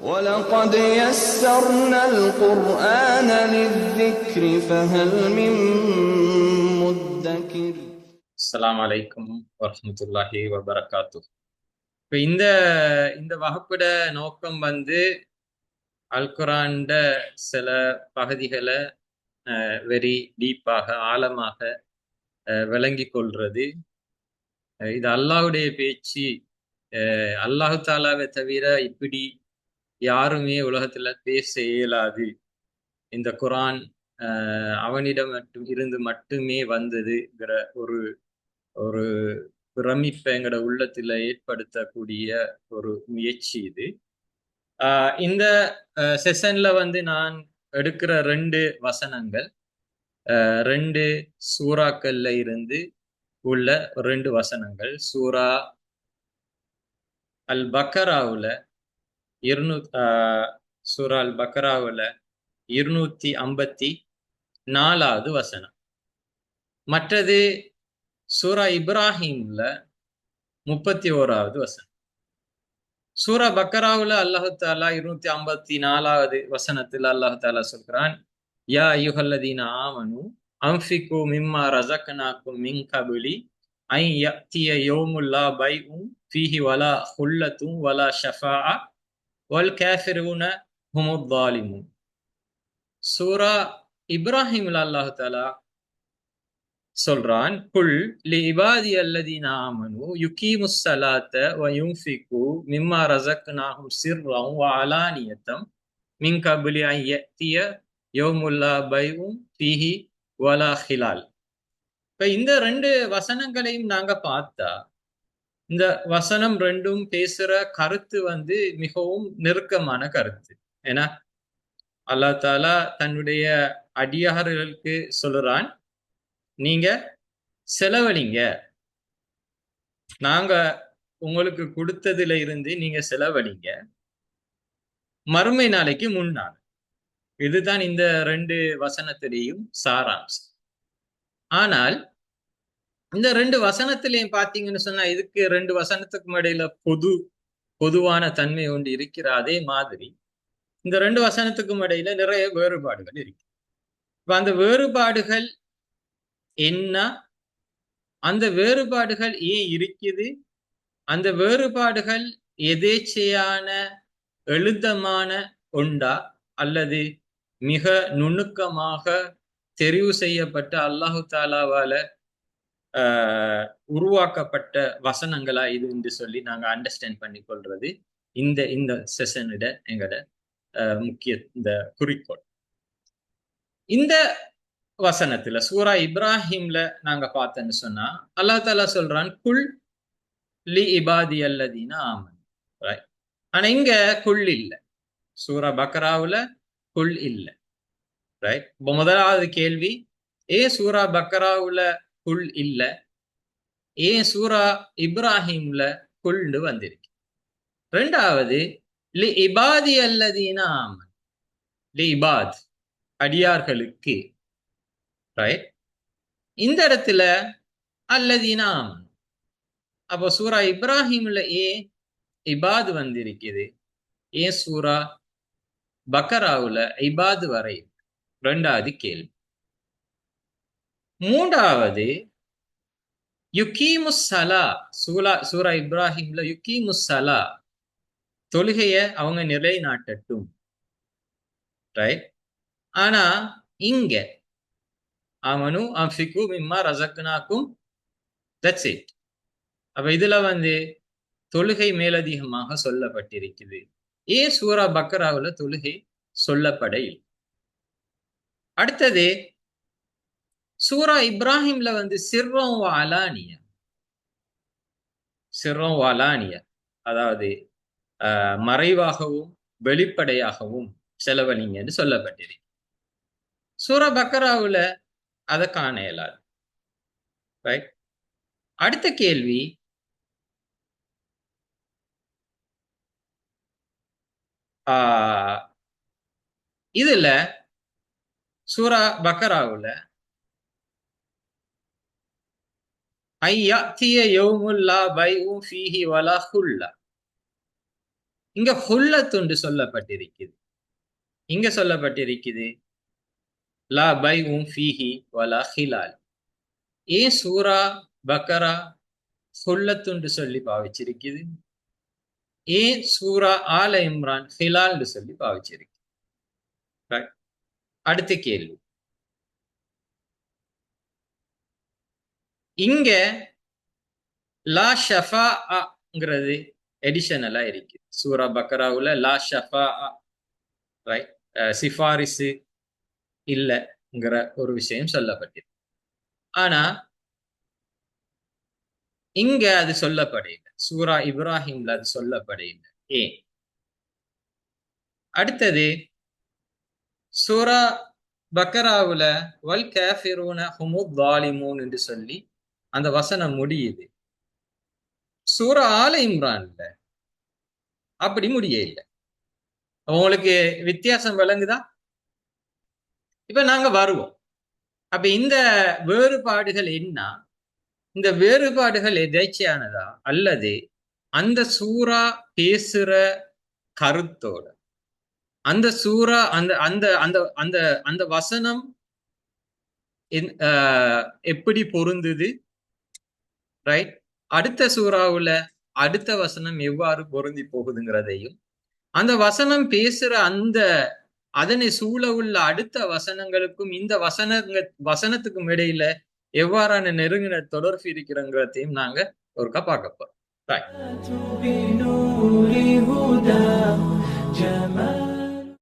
ولقد يسرنا القرآن للذكر فهل من مدكر அஸ்ஸலாமு அலைக்கும் வரஹ்மத்துல்லாஹி வபரகாத்து இப்போ இந்த இந்த வகுப்போட நோக்கம் வந்து அல் குரான்ட சில பகுதிகளை வெரி டீப்பாக ஆழமாக அஹ், விளங்கிக் கொள்றது அஹ், இது அல்லாஹ்வுடைய பேச்சு அஹ், அல்லாஹு தாலாவை தவிர இப்படி யாருமே உலகத்துல பேச இயலாது. இந்த குரான் அவனிடம் மட்டும் இருந்து மட்டுமே வந்ததுங்கிற ஒரு ஒரு பிரமிப்பை எங்களோட உள்ளத்துல ஏற்படுத்தக்கூடிய ஒரு முயற்சி இது. ஆஹ் இந்த செஷன்ல வந்து நான் எடுக்கிற ரெண்டு வசனங்கள் ரெண்டு சூறாக்கள்ல இருந்து உள்ள ரெண்டு வசனங்கள். சூரா அல் பக்கராவுல இருநூ ஆஹ் சூரா இருநூத்தி ஐம்பத்தி நாலாவது வசனம். மற்றது சூரா இப்ராஹிம்ல முப்பத்தி ஓராவது வசனம். சூரா பக்கராவுல அல்லாஹாலா இருநூத்தி ஐம்பத்தி நாலாவது வசனத்தில் அல்லாஹு தாலா சொல்கிறான் யா யுஹல்லதீன ஆமனு அம்ஃபிகு மிம்மா ரஸக்னாக்கும் மின் கபுலி ஐ யத்திய யோமுல்லா பைஉம் ஃபீஹி வலா ஹுல்லத்தும் வலா ஷஃபா வல் கேஃபிரூன ஹுமுத்தாலிமுன் சூரா இப்ராஹிம் அல்லாஹு தாலா சொல்றான் குல் லி இபாதி அல்லதி நாமனு யுகீமு சலாத்த வ யும்ஃபிகு மிம்மா ரசக்னாஹும் சிர்ரம் வ அலானியத்தம் மின் கபிலி ஐயத்திய யோமுல்லா பைவும் பிஹி வலா ஹிலால் இப்ப இந்த ரெண்டு வசனங்களையும் நாங்க பார்த்தா இந்த வசனம் ரெண்டும் பேசுற கருத்து வந்து மிகவும் நெருக்கமான கருத்து. ஏன்னா அல்லா தாலா தன்னுடைய அடியார்களுக்கு சொல்லுறான் நீங்க செலவழிங்க. நாங்க உங்களுக்கு கொடுத்ததுல இருந்து நீங்க செலவழிங்க. மறுமை நாளைக்கு முன்னாள் இதுதான் இந்த ரெண்டு வசனத்திலேயும் சாராம்சம். ஆனால் இந்த ரெண்டு வசனத்திலையும் பாத்தீங்கன்னு சொன்னா இதுக்கு ரெண்டு வசனத்துக்கும் இடையில பொது பொதுவான தன்மை ஒன்று இருக்கிற அதே மாதிரி இந்த ரெண்டு வசனத்துக்கும் இடையில நிறைய வேறுபாடுகள் இருக்கு. இப்ப அந்த வேறுபாடுகள் என்ன? அந்த வேறுபாடுகள் ஏன் இருக்குது? அந்த வேறுபாடுகள் எதேச்சையான எழுதமான உண்டா? அல்லது மிக நுணுக்கமாக தெரிவு செய்யப்பட்ட அல்லாஹு தாலாவால உருவாக்கப்பட்ட வசனங்களா இது என்று சொல்லி நாங்க அண்டர்ஸ்டாண்ட் பண்ணி கொள்றது இந்த இந்த செஷனிட எங்களோட முக்கிய இந்த குறிக்கோள். இந்த வசனத்துல சூரா இப்ராஹிம்ல நாங்க பார்த்தோன்னு சொன்னா அல்லா தாலா சொல்றான் குல் லி இபாதி அல்லதீனா ஆமன் ஆனா இங்க குல் இல்ல. சூரா பக்ராவுல குல் இல்ல. ரைட் முதலாவது கேள்வி ஏ சூரா பக்ராவுல குல் இல்ல. ஏன் சூரா இப்ராஹிம்ல குல்னு வந்திருக்கு. ரெண்டாவது லி இபாதி அல்லதீனா ஆமன். லி இபாத் அடியார்களுக்கு. ரைட் இந்த இடத்துல அல்லதீனா ஆமன். அப்போ சூரா இப்ராஹிம்ல ஏன் இபாது வந்திருக்குது. ஏன் சூரா பக்கராவுல இபாது வரை. ரெண்டாவது கேள்வி. மூன்றாவது யுகீமுசலா சூலா சூரா இப்ராஹிம்ல யுகீமுசலா தொழுகைய அவங்க நிலைநாட்டட்டும். ரைட் ஆனா இங்க அவனு அம்ஃபிகு மிம்மா ரசக்னாக்கும் தட்ஸ் இட் அப்ப இதுல வந்து தொழுகை மேலதிகமாக சொல்லப்பட்டிருக்குது. ஏன் சூரா பக்கராவுல தொழுகை சொல்லப்பட. அடுத்தது சூரா இப்ராஹிம்ல வந்து சிர்ரம் அலானிய? சிர்ரம் அலானிய. அதாவது மறைவாகவும் வெளிப்படையாகவும் செலவழிங்கன்னு சொல்லப்பட்டிருக்கு. சூரா பக்கராவுல அதை காண இயலாது. ரைட் அடுத்த கேள்வி. இதுல சூரா பக்கராவுல ஐயாத்திய யௌமுல்லா பைஉம் ஃபீஹி வலா ஹுல்லா இங்க ஹுல்லத்துண்டு சொல்லப்பட்டிருக்குது. இங்க சொல்லப்பட்டிருக்குது. லா பை உம் ஃபீஹி வலா ஹிலால். ஏன் சூரா பக்கரா ஹுல்லத்துண்டு சொல்லி பாவிச்சிருக்குது. ஏன் சூரா ஆல இம்ரான் ஹிலால்னு சொல்லி பாவிச்சிருக்கு. அடுத்த கேள்வி. இங்க லா ஷஃபா அங்கிறது எடிஷனலா இருக்கு. சூரா பக்கராவுல லா ஷஃபா ரைட் சிஃபாரிசு இல்லைங்கிற ஒரு விஷயம் சொல்லப்பட்டிருக்கு. ஆனா இங்க அது சொல்லப்படையில சூரா இப்ராஹிம்ல அது சொல்லப்படையில ஏன்? அடுத்தது சூரா பக்கராவுல வல் கேஃபிரூன ஹுமு தாலிமூன் என்று சொல்லி அந்த வசனம் முடியுது. சூரா ஆல இம்ரான்ல அப்படி முடிய இல்லை. உங்களுக்கு வித்தியாசம் விளங்குதா? இப்ப நாங்க வருவோம். அப்ப இந்த வேறுபாடுகள் என்ன? இந்த வேறுபாடுகள் எதேச்சையானதா? அல்லது அந்த சூறா பேசுற கருத்தோட அந்த சூறா அந்த அந்த அந்த அந்த அந்த வசனம் என்- ஆஹ் எப்படி பொருந்துது? ரைட் அடுத்த சூறாவுல அடுத்த வசனம் எவ்வாறு பொருந்தி போகுதுங்கிறதையும் அந்த வசனம் பேசுற அந்த அதனை சூழ உள்ள அடுத்த வசனங்களுக்கும் இந்த வசனங்க வசனத்துக்கும் இடையில எவ்வாறான நெருங்கின தொடர்பு இருக்கிறங்கிறதையும் நாங்க ஒருக்கா பார்க்க போறோம்.